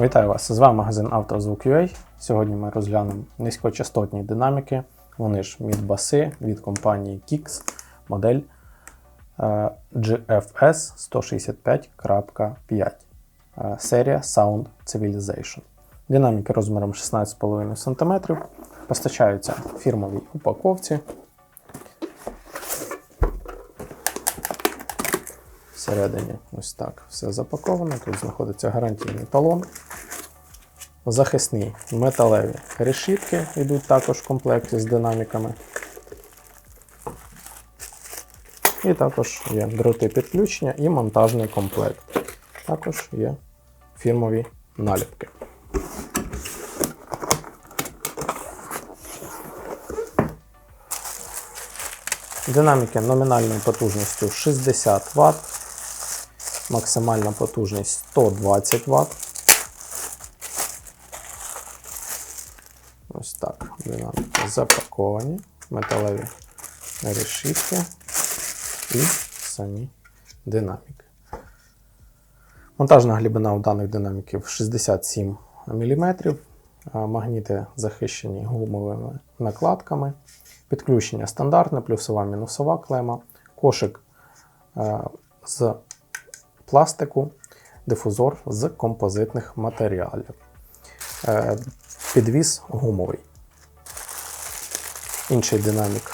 Вітаю вас! З вами магазин «Автозвук.UA». Сьогодні ми розглянемо низькочастотні динаміки. Вони ж мідбаси від компанії Kix, модель е, GFS 165.5, е, серія Sound Civilization. Динаміки розміром 16,5 см постачаються в фірмовій упаковці. Всередині ось так все запаковано. Тут знаходиться гарантійний талон. Захисні металеві решітки йдуть також в комплекті з динаміками. І також є дроти підключення і монтажний комплект. Також є фірмові наліпки. Динаміки номінальною потужністю 60 Вт, максимальна потужність 120 Вт. Ось так. Динаміки запаковані, металеві решітки і самі динаміки. Монтажна глибина у даних динаміків 67 мм. Магніти захищені гумовими накладками. Підключення стандартне, плюсова мінусова клема, кошик е, з пластику, дифузор з композитних матеріалів. Підвіз гумовий. Інший динамік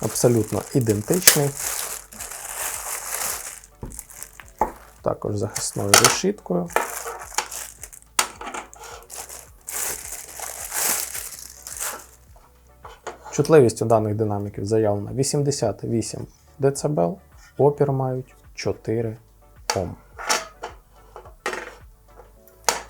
абсолютно ідентичний. Також захисною решіткою. Чутливість у даних динаміків заявлена 88 дБ, опір мають 4 Ом.